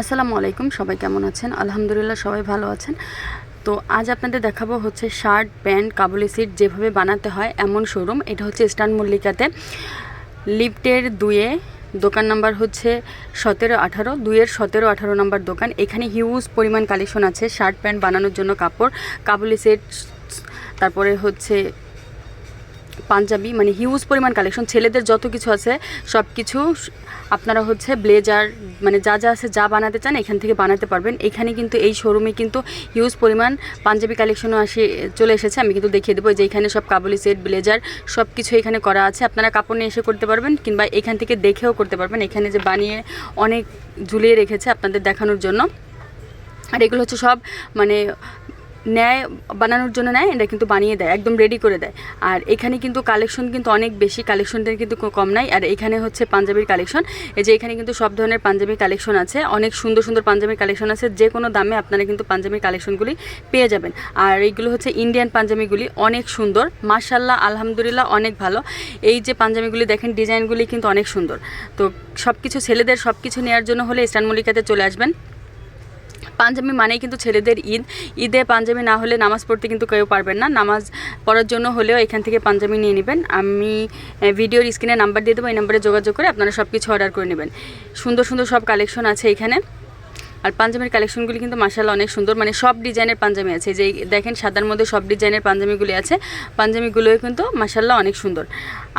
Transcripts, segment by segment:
আসসালামু আলাইকুম, সবাই কেমন আছেন? আলহামদুলিল্লাহ সবাই ভালো আছেন। তো আজ আপনাদের দেখাবো হচ্ছে শার্ট, প্যান্ট, কাবুলি সিট যেভাবে বানাতে হয় এমন শোরুম এটা হচ্ছে স্টান মল্লিকাতে। লিফটের দুয়ে দোকান নাম্বার হচ্ছে সতেরো আঠারো, দুইয়ের সতেরো আঠারো নাম্বার দোকান। এখানে হিউজ পরিমাণ কালেকশন আছে, শার্ট, প্যান্ট বানানোর জন্য কাপড়, কাবুলি সেট, তারপরে হচ্ছে পাঞ্জাবি মানে হিউজ পরিমাণ কালেকশন ছেলেদের যত কিছু আছে সব কিছু আপনারা হচ্ছে ব্লেজার মানে যা যা আছে, যা বানাতে চান, এখান থেকে বানাতে পারবেন। এখানে কিন্তু এই শোরুমে কিন্তু হিউজ পরিমাণ পাঞ্জাবি কালেকশনও আসে, চলে এসেছে। আমি কিন্তু দেখিয়ে দেবো যে এখানে সব কাবুলি সেট ব্লেজার সব কিছু এখানে করা আছে। আপনারা কাপড় নিয়ে এসে করতে পারবেন, কিংবা এখান থেকে দেখেও করতে পারবেন। এখানে যে বানিয়ে অনেক ঝুলিয়ে রেখেছে আপনাদের দেখানোর জন্য। আর এগুলো হচ্ছে সব মানে নেয়, বানানোর জন্য নেয়, এটা কিন্তু বানিয়ে দেয়, একদম রেডি করে দেয়। আর এখানে কিন্তু কালেকশন কিন্তু অনেক বেশি কালেকশনটা কিন্তু কম নাই। আর এখানে হচ্ছে পাঞ্জাবির কালেকশন এই যে এখানে কিন্তু সব ধরনের পাঞ্জাবির কালেকশন আছে। অনেক সুন্দর সুন্দর পাঞ্জাবির কালেকশন আছে। যে কোনো দামে আপনারা কিন্তু পাঞ্জাবির কালেকশনগুলি পেয়ে যাবেন। আর এইগুলো হচ্ছে ইন্ডিয়ান পাঞ্জাবিগুলি অনেক সুন্দর। মার্শাল্লাহ আলহামদুলিল্লাহ, অনেক ভালো। এই যে পাঞ্জাবিগুলি দেখেন ডিজাইনগুলি কিন্তু অনেক সুন্দর। তো সব কিছু ছেলেদের সব কিছু নেওয়ার জন্য হলে ইস্টার্ন মল্লিকাতে চলে আসবেন। পাঞ্জাবি মানেই কিন্তু ছেলেদের ঈদ। ঈদে পাঞ্জাবি না হলে নামাজ পড়তে কিন্তু কেউ পারবেন না। নামাজ পড়ার জন্য হলেও এখান থেকে পাঞ্জাবি নিয়ে নেবেন। আমি ভিডিওর স্ক্রিনে নাম্বার দিয়ে দেবো, এই নাম্বারে যোগাযোগ করে আপনারা সব কিছু অর্ডার করে নেবেন। সুন্দর সুন্দর সব কালেকশন আছে এখানে। আর পাঞ্জাবির কালেকশনগুলি কিন্তু মাসাল্লাহ অনেক সুন্দর। মানে সব ডিজাইনের পাঞ্জাবি আছে। যে দেখেন সাদার মধ্যে সব ডিজাইনের পাঞ্জাবিগুলি আছে। পাঞ্জাবিগুলোও কিন্তু মাসাল্লাহ অনেক সুন্দর।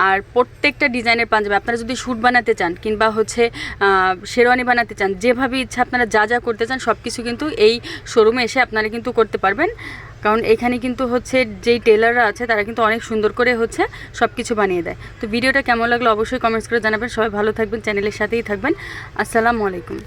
আর প্রত্যেকটা ডিজাইনের পাঞ্জাবি, আপনারা যদি শ্যুট বানাতে চান কিংবা হচ্ছে শেরওয়ানি বানাতে চান, যেভাবে ইচ্ছা আপনারা যা যা করতে চান সব কিছু কিন্তু এই শোরুমে এসে আপনারা কিন্তু করতে পারবেন। কারণ এখানে কিন্তু হচ্ছে যেই টেলাররা আছে, তারা কিন্তু অনেক সুন্দর করে হচ্ছে সব কিছু বানিয়ে দেয়। তো ভিডিওটা কেমন লাগল অবশ্যই কমেন্টস করে জানাবেন। সবাই ভালো থাকবেন, চ্যানেলের সাথেই থাকবেন। আসসালামু আলাইকুম।